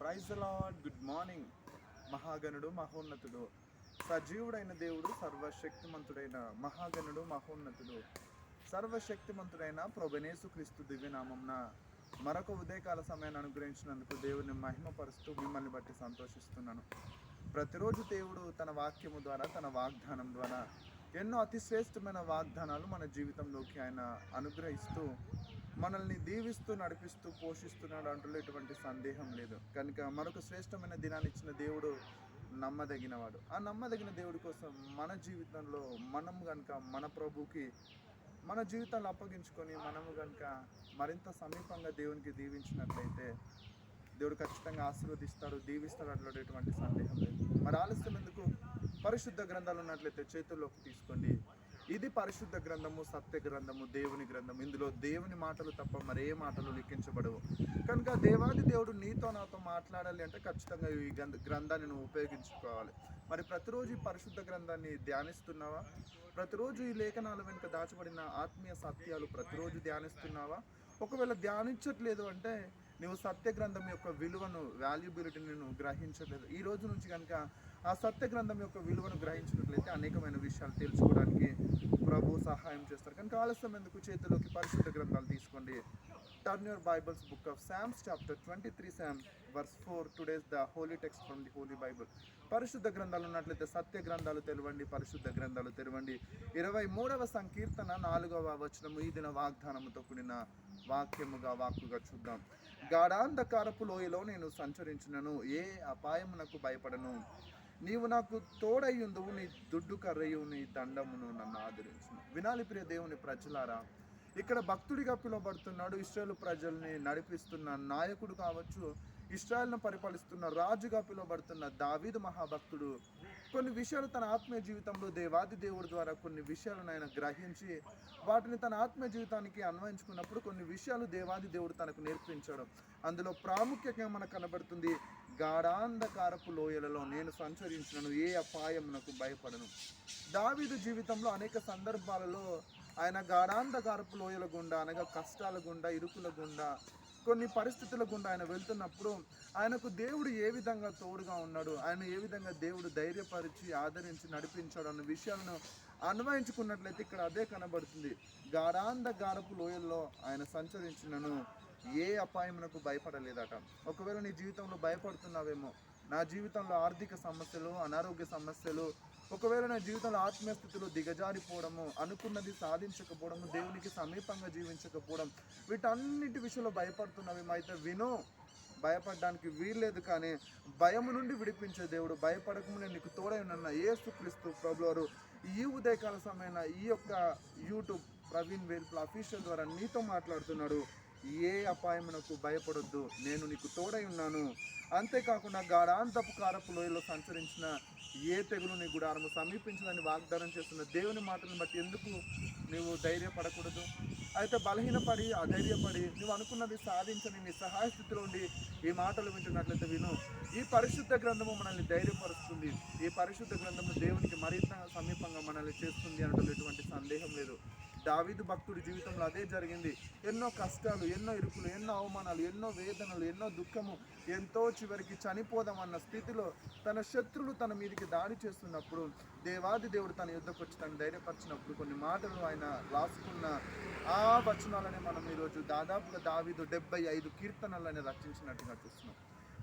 Praise lord good morning. మహాగణుడు మహోన్నతుడు. సజీవుడైన దేవుడు సర్వశక్తిమంతుడైన మహాగణుడు మహోన్నతుడు. సర్వశక్తిమంతుడైన ప్రభనేసు క్రీస్తు దివ్యనామంన మరొక ఉదయకాల సమయాన్ని అనుగ్రహించినందుకు దేవుని మహిమపరుస్తూ మిమ్మల్ని బట్టి సంతోషిస్తున్నాను. ప్రతిరోజు దేవుడు తన వాక్యము ద్వారా తన వాగ్దానం ద్వారా ఎన్నో అతి శ్రేష్టమైన వాగ్దానాలు మన జీవితంలోకి ఆయన అనుగ్రహిస్తూ మనల్ని దీవిస్తూ నడిపిస్తూ పోషిస్తున్నాడు అంటూ ఎటువంటి సందేహం లేదు. కనుక మరొక శ్రేష్టమైన దినాన్ని ఇచ్చిన దేవుడు నమ్మదగినవాడు. ఆ నమ్మదగిన దేవుడి కోసం మన జీవితంలో మనం కనుక మన ప్రభుకి మన జీవితాలు అప్పగించుకొని మనము కనుక మరింత సమీపంగా దేవునికి దీవించినట్లయితే దేవుడు ఖచ్చితంగా ఆశీర్వదిస్తాడు దీవిస్తాడు అట్లాంటి ఎటువంటి సందేహం లేదు. మరి ఆలస్యం ఎందుకు? పరిశుద్ధ గ్రంథాలు ఉన్నట్లయితే చేతుల్లోకి తీసుకోండి. ఇది పరిశుద్ధ గ్రంథము సత్య గ్రంథము దేవుని గ్రంథం ఇందులో దేవుని మాటలు తప్ప మరే మాటలు లిఖించబడవు. కనుక దేవాది దేవుడు నీతో నాతో మాట్లాడాలి అంటే ఖచ్చితంగా ఈ గ్రంథాన్ని నువ్వు ఉపయోగించుకోవాలి. మరి ప్రతిరోజు ఈ పరిశుద్ధ గ్రంథాన్ని ధ్యానిస్తున్నావా? ప్రతిరోజు ఈ లేఖనాల వెనుక దాచబడిన ఆత్మీయ సత్యాలు ప్రతిరోజు ధ్యానిస్తున్నావా? ఒకవేళ ధ్యానించట్లేదు అంటే నువ్వు సత్య గ్రంథం యొక్క విలువను వాల్యుబిలిటీని నువ్వు గ్రహించలేదు ఈ రోజు నుంచి కనుక ఆ సత్య గ్రంథం యొక్క విలువను గ్రహించినట్లయితే అనేకమైన విషయాలు తెలుసుకోవడానికి ప్రభు సహాయం చేస్తారు. కనుక ఆలస్యం ఎందుకు? చేతిలోకి పరిశుద్ధ గ్రంథాలు తీసుకోండి. Turn your Bibles book of Psalms chapter twenty three Psalm verse four today's the holy text from the holy Bible పరిశుద్ధ గ్రంథాలు ఉన్నట్లయితే సత్య గ్రంథాలు తెలవండి పరిశుద్ధ గ్రంథాలు తెలవండి ఇరవై మూడవ సంకీర్తన నాలుగవ వచనము ఈ దిన వాగ్దానముతో కూడిన వాక్యముగా వాక్కుగా చూద్దాం. గాఢాంధకారపు లోయలో నేను సంచరించినను ఏ అపాయమునకు భయపడను? నీవు నాకు తోడయ్యుందువు నీ దుడ్డు కర్రయు నీ దండమును నన్ను ఆదరించును వినాలి ప్రియ దేవుని ప్రజలారా ఇక్కడ భక్తుడిగా పిలువబడుతున్నాడు ఇస్రాయేల్ ప్రజల్ని నడిపిస్తున్న నాయకుడు కావచ్చు ఇస్రాయల్ను పరిపాలిస్తున్న రాజుగా పిలువబడుతున్న దావీదు మహాభక్తుడు కొన్ని విషయాలు తన ఆత్మీయ జీవితంలో దేవాది దేవుడి ద్వారా కొన్ని విషయాలను ఆయన గ్రహించి వాటిని తన ఆత్మీయ జీవితానికి అన్వయించుకున్నప్పుడు కొన్ని విషయాలు దేవాది దేవుడు తనకు నేర్పించడం. అందులో ప్రాముఖ్యంగా మనకు కనబడుతుంది గాఢాంధకారపు లోయలలో నేను సంచరించినను ఏ అపాయమునకు భయపడను. దావీదు జీవితంలో అనేక సందర్భాలలో ఆయన గాఢాంధకారపు లోయల గుండా అనగా కష్టాల గుండా ఇరుకుల గుండా కొన్ని పరిస్థితుల గుండా ఆయన వెళ్తున్నప్పుడు ఆయనకు దేవుడు ఏ విధంగా తోడుగా ఉన్నాడు ఆయన ఏ విధంగా దేవుడు ధైర్యపరిచి ఆదరించి నడిపించాడు అన్న విషయాలను అన్వయించుకున్నట్లయితే ఇక్కడ అదే కనబడుతుంది. గారాంధ గారపు లోయల్లో ఆయన సంచరించినను ఏ అపాయమునకు భయపడలేదట. ఒకవేళ నీ జీవితంలో భయపడుతున్నావేమో నా జీవితంలో ఆర్థిక సమస్యలు అనారోగ్య సమస్యలు ఒకవేళ నా జీవితంలో ఆత్మీయ స్థితిలో దిగజారిపోవడము అనుకున్నది సాధించకపోవడము దేవునికి సమీపంగా జీవించకపోవడం వీటన్నిటి విషయంలో భయపడుతున్నవి అయితే వినో. భయపడడానికి వీల్లేదు కానీ భయము నుండి విడిపించే దేవుడు భయపడకముందే నీకు తోడై ఉన్న ఏసు క్రీస్తు ప్రభువారు ఈ ఉదయకాల సమయన ఈ యొక్క యూట్యూబ్ ప్రవీణ్ వేల్పుల అఫీషియల్ ద్వారా నీతో మాట్లాడుతున్నాడు. ఏ అపాయమునకు భయపడొద్దు. నేను నీకు తోడై ఉన్నాను. అంతేకాకుండా గాఢాంతపు కారపు లోయలో సంచరించిన ఏ తెగులు నీ గుడారము సమీపించదని వాగ్దానం చేస్తున్న దేవుని మాటను బట్టి ఎందుకు నీవు ధైర్యపడకూడదు? అయితే బలహీనపడి అధైర్యపడి నువ్వు అనుకున్నది సాధించని నీ సహాయ స్థితిలో ఉండి ఈ మాటలు వింటున్నట్లయితే విను. ఈ పరిశుద్ధ గ్రంథము మనల్ని ధైర్యపరుస్తుంది. ఈ పరిశుద్ధ గ్రంథము దేవునికి మరింత సమీపంగా మనల్ని చేస్తుంది అనడంలో ఎటువంటి సందేహం లేదు. దావీదు భక్తుడి జీవితంలో అదే జరిగింది. ఎన్నో కష్టాలు ఎన్నో ఇరుకులు ఎన్నో అవమానాలు ఎన్నో వేదనలు ఎన్నో దుఃఖము ఎంతో చివరికి చనిపోదామన్న స్థితిలో తన శత్రులు తన మీదకి దాడి చేస్తున్నప్పుడు దేవాది దేవుడు తన యుద్ధకు వచ్చి తను ధైర్యపరిచినప్పుడు కొన్ని మాటలు ఆయన రాసుకున్న ఆ వచనాలనే మనం ఈరోజు దాదాపుగా దావీదు డెబ్బై ఐదు కీర్తనలని రచించినట్టుగా చూస్తున్నాం.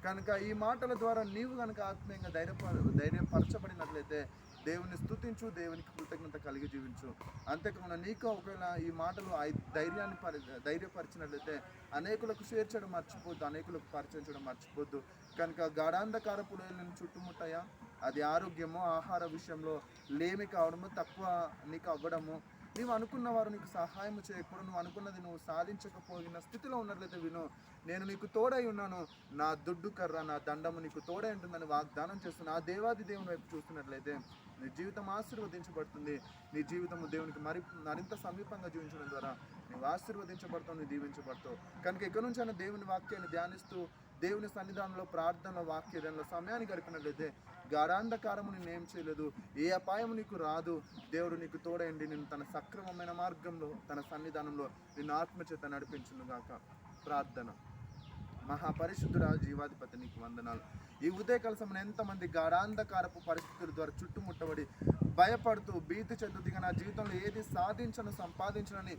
కనుక ఈ మాటల ద్వారా నీవు కనుక ఆత్మీయంగా ధైర్యప ధైర్యపరచబడినట్లయితే దేవుని స్థుతించు దేవునికి కృతజ్ఞత కలిగి జీవించు. అంతేకాకుండా నీకు ఒకవేళ ఈ మాటలు ధైర్యాన్ని పరి ధైర్యపరిచినట్లయితే అనేకులకు షేర్ చేయడం మర్చిపోద్దు అనేకులకు పరిచయం చేయడం మర్చిపోద్దు. కనుక గాఢాంధకారపు నేను చుట్టుముట్టాయా? అది ఆరోగ్యము ఆహార విషయంలో లేమి కావడము తక్కువ నీకు అవ్వడము నీవు అనుకున్న వారు నీకు సహాయం చేయకూడదు. నువ్వు అనుకున్నది నువ్వు సాధించకపోయిన స్థితిలో ఉన్నట్లయితే విను. నేను నీకు తోడై ఉన్నాను. నా దుడ్డు కర్ర నా దండము నీకు తోడై ఉంటుందని వాగ్దానం చేస్తున్న ఆ దేవాది దేవుని వైపు చూస్తున్నట్లయితే నీ జీవితం ఆశీర్వదించబడుతుంది. నీ జీవితము దేవునికి మరి మరింత సమీపంగా జీవించడం ద్వారా నువ్వు ఆశీర్వదించబడతావు నువ్వు దీవించబడతావు. కనుక ఎక్కడి నుంచి అయినా దేవుని వాక్యాన్ని ధ్యానిస్తూ దేవుని సన్నిధానంలో ప్రార్థనలో వాక్యదంలో సమయాన్ని గడిపినట్లయితే గాఢాంధకారము నిన్ను ఏం చేయలేదు. ఏ అపాయం నీకు రాదు. దేవుడు నీకు తోడండి. నిన్ను తన సక్రమమైన మార్గంలో తన సన్నిధానంలో నిన్ను ఆత్మచేత నడిపించును గాక ప్రార్థన. మహాపరిశుద్ధుడా జీవాధిపతి నీకు వందనాలు. ఈ ఉదయకాల సమయంలో ఎంతమంది గాఢాంధకారపు పరిస్థితుల ద్వారా చుట్టుముట్టబడి భయపడుతూ భీతి చెందుతూ నా జీవితంలో ఏది సాధించను సంపాదించనని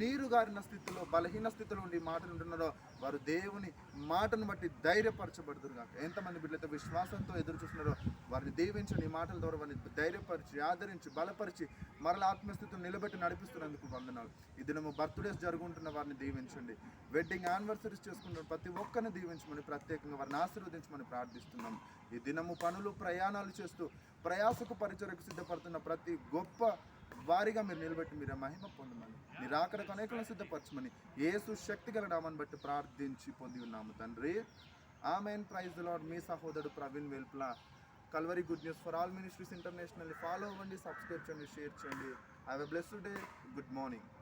నీరు గారిన స్థితిలో బలహీన స్థితిలో ఉండి మాటలు ఉంటున్నారో వారు దేవుని మాటను బట్టి ధైర్యపరచబడుతురు కాక ఎంతమంది బిడ్డలతో విశ్వాసంతో ఎదురు చూస్తున్నారో వారిని దీవించని ఈ మాటల ద్వారా వారిని ధైర్యపరిచి ఆదరించి బలపరిచి మరల ఆత్మస్థితిని నిలబెట్టి నడిపిస్తున్నందుకు వందనాలు. ఈ దినము బర్త్డేస్ జరుగుంటున్న వారిని దీవించండి. వెడ్డింగ్ యానివర్సరీస్ చేసుకుంటున్న ప్రతి ఒక్కరిని దీవించమని ప్రత్యేకంగా వారిని ఆశీర్వదించమని ప్రార్థిస్తున్నాం. ఈ దినము పనులు ప్రయాణాలు చేస్తూ ప్రయాసకు పరిచయకు సిద్ధపడుతున్న ప్రతి గొప్ప వారిగా మీరు నిలబెట్టి మీరు మహిమ పొందమని మీరు అక్కడికి అనేకలను సిద్ధపరచమని యేసు శక్తి గల బట్టి ప్రార్థించి పొంది ఉన్నాము తండ్రి. ఆమెన్. ప్రైజ్ లాడ్ మీ సహోదరుడు Praveen Velpula. Calvary good news for all ministries international follow అవ్వండి సబ్స్క్రైబ్ చేయండి షేర్ చేయండి. Have a blessed day good morning